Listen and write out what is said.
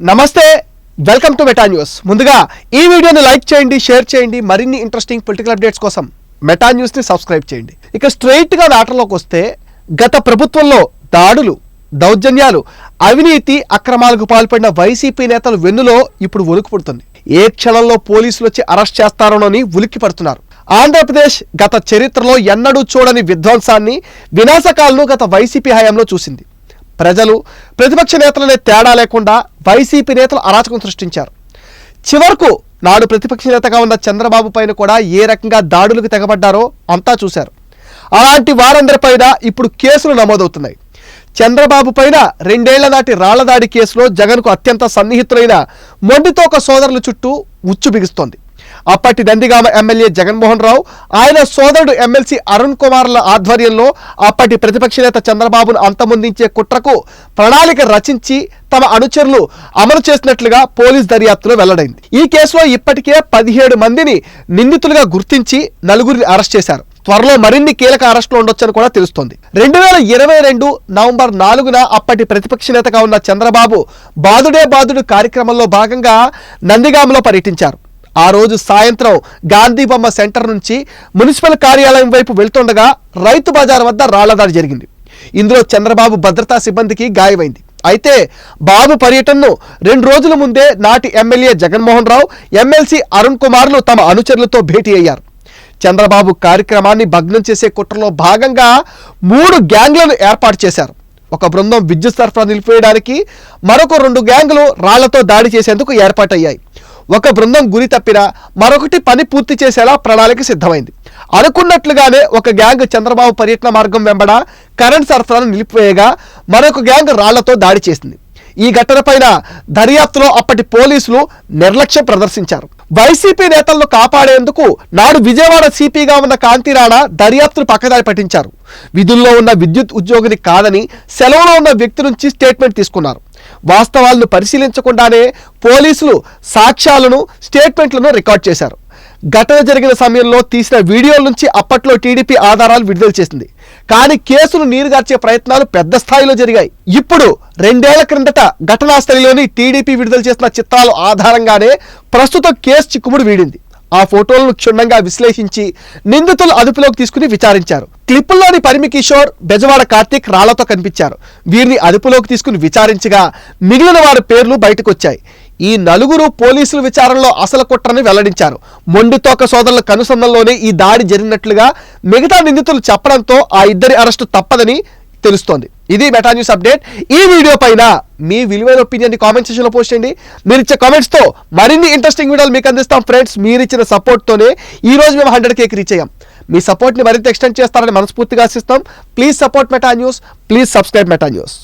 నమస్తే welcome to meta news ముందుగా ఈ వీడియోని లైక్ చేయండి షేర్ చేయండి మరిన్ని ఇంట్రెస్టింగ్ పొలిటికల్ అప్డేట్స్ కోసం మెటా న్యూస్ని సబ్స్క్రైబ్ చేయండి. ఇక స్ట్రైట్గా మ్యాటర్లోకి వస్తే గత ప్రభుత్వంలో దాడులు దౌర్జన్యాలు అవినీతి అక్రమాలకు పాల్పడిన వైసీపీ నేతలు వెన్నులో ఇప్పుడు ఉలుకు పుడుతుంది. ఏ క్షణంలో పోలీసులు వచ్చి అరెస్ట్ చేస్తారోనని ఉలిక్కి పడుతున్నారు. ఆంధ్రప్రదేశ్ గత చరిత్రలో ఎన్నడూ చూడని విధ్వంసాన్ని వినాశకాలను గత వైసీపీ హయాంలో చూసింది. ప్రజలు ప్రతిపక్ష నేతలనే తేడా లేకుండా వైసీపీ నేతలు అరాచకం సృష్టించారు. చివరకు నాడు ప్రతిపక్ష నేతగా ఉన్న చంద్రబాబు పైన కూడా ఏ రకంగా దాడులకు తెగబడ్డారో అంతా చూశారు. అలాంటి వారందరిపైన ఇప్పుడు కేసులు నమోదవుతున్నాయి. చంద్రబాబు పైన రెండేళ్ళ నాటి రాళ్ళదాడి కేసులో జగన్కు అత్యంత సన్నిహితులైన మొండితోక సోదరుల చుట్టూ ఉచ్చు బిగుస్తోంది. అప్పటి నందిగామ ఎమ్మెల్యే జగన్మోహన్ రావు ఆయన సోదరుడు ఎమ్మెల్సీ అరుణ్ కుమార్ల ఆధ్వర్యంలో అప్పటి ప్రతిపక్ష నేత చంద్రబాబును అంతమొందించే కుట్రకు ప్రణాళిక రచించి తమ అనుచరులు అమలు చేసినట్లుగా పోలీస్ దర్యాప్తులో వెల్లడైంది. ఈ కేసులో ఇప్పటికే పదిహేడు మందిని నిందితులుగా గుర్తించి నలుగురిని అరెస్ట్ చేశారు. త్వరలో మరిన్ని కీలక అరెస్టులు ఉండొచ్చని కూడా తెలుస్తోంది. రెండు వేల ఇరవై రెండు నవంబర్ నాలుగున అప్పటి ప్రతిపక్ష నేతగా ఉన్న చంద్రబాబు బాదుడే బాదుడు కార్యక్రమంలో భాగంగా నందిగామలో పర్యటించారు. ఆ రోజు సాయంత్రం గాంధీ బొమ్మ సెంటర్ నుంచి మున్సిపల్ కార్యాలయం వైపు వెళ్తుండగా రైతు బజార్ వద్ద రాళ్ళదాడి జరిగింది. ఇందులో చంద్రబాబు భద్రతా సిబ్బందికి గాయమైంది. అయితే బాబు పర్యటనను రెండు రోజుల ముందే నాటి ఎమ్మెల్యే జగన్మోహన్ రావు ఎమ్మెల్సీ అరుణ్ కుమార్లు తమ అనుచరులతో భేటీ అయ్యారు. చంద్రబాబు కార్యక్రమాన్ని భగ్నం చేసే కుట్రలో భాగంగా మూడు గ్యాంగ్లను ఏర్పాటు చేశారు. ఒక బృందం విద్యుత్ సరఫరా నిలిపివేయడానికి మరొక రెండు గ్యాంగులు రాళ్ళతో దాడి చేసేందుకు ఏర్పాటయ్యాయి. ఒక బృందం గురి తప్పినా మరొకటి పని పూర్తి చేసేలా ప్రణాళిక సిద్ధమైంది. అనుకున్నట్లుగానే ఒక గ్యాంగ్ చంద్రబాబు పర్యటన మార్గం వెంబడ కరెంట్ సరఫరాను నిలిపివేయగా మరొక గ్యాంగ్ రాళ్ళతో దాడి చేసింది. ఈ ఘటనపైన దర్యాప్తులో అప్పటి పోలీసులు నిర్లక్ష్యం ప్రదర్శించారు. వైసీపీ నేతలను కాపాడేందుకు నాడు విజయవాడ సిపిగా ఉన్న కాంతిరాణ దర్యాప్తును పక్కదారి పట్టించారు. విధుల్లో ఉన్న విద్యుత్ ఉద్యోగిని కాదని సెలవులో ఉన్న వ్యక్తి నుంచి స్టేట్మెంట్ తీసుకున్నారు. వాస్తవాలను పరిశీలించకుండానే పోలీసులు సాక్ష్యాలను స్టేట్మెంట్లను రికార్డ్ చేశారు. ఘటన జరిగిన సమయంలో తీసిన వీడియోల నుంచి అప్పట్లో టీడీపీ ఆధారాలు విడుదల చేసింది. కానీ కేసును నీరుగార్చే ప్రయత్నాలు పెద్ద స్థాయిలో జరిగాయి. ఇప్పుడు రెండేళ్ళ క్రిందట ఘటనాస్థలిలోని టీడీపీ విడుదల చేసిన చిత్రాల ఆధారంగానే ప్రస్తుతం కేసు చిక్కుముడు వీడింది. ఆ ఫోటోలను క్షుణ్ణంగా విశ్లేషించి నిందితులు అదుపులోకి తీసుకుని విచారించారు. క్లిప్పుల్లోని పరిమి కిషోర్ బెజవాడ కార్తీక్ రాళ్ళతో కనిపించారు. వీరిని అదుపులోకి తీసుకుని విచారించగా మిగిలిన వారి పేర్లు బయటకు వచ్చాయి ఈ నలుగురు పోలీసుల విచారణలో అసలు కుట్రని వెల్లడించారు. మొండితోక సోదరుల కనుసంధంలోనే ఈ దాడి జరిగినట్లుగా మిగతా నిందితులు చెప్పడంతో ఆ ఇద్దరి అరెస్టు తప్పదని తెలుస్తోంది. ఇది మెటా న్యూస్ అప్డేట్ ఈ వీడియో పైన మీ విలువైన ఒపీనియన్ కామెంట్ సెక్షన్లో పోస్ట్ చేయండి. మీరు ఇచ్చే కామెంట్స్తో మరిన్ని ఇంట్రెస్టింగ్ వీడియోలు మీకు అందిస్తాం. ఫ్రెండ్స్ మీరు ఇచ్చిన సపోర్ట్తోనే ఈ రోజు మేము హండ్రెడ్ కేక్ రీచ్ అయ్యాం. మీ సపోర్ట్ని మరింత ఎక్స్టెండ్ చేస్తారని మనస్ఫూర్తిగా ఆశిస్తాం. Please support Meta news please subscribe Meta news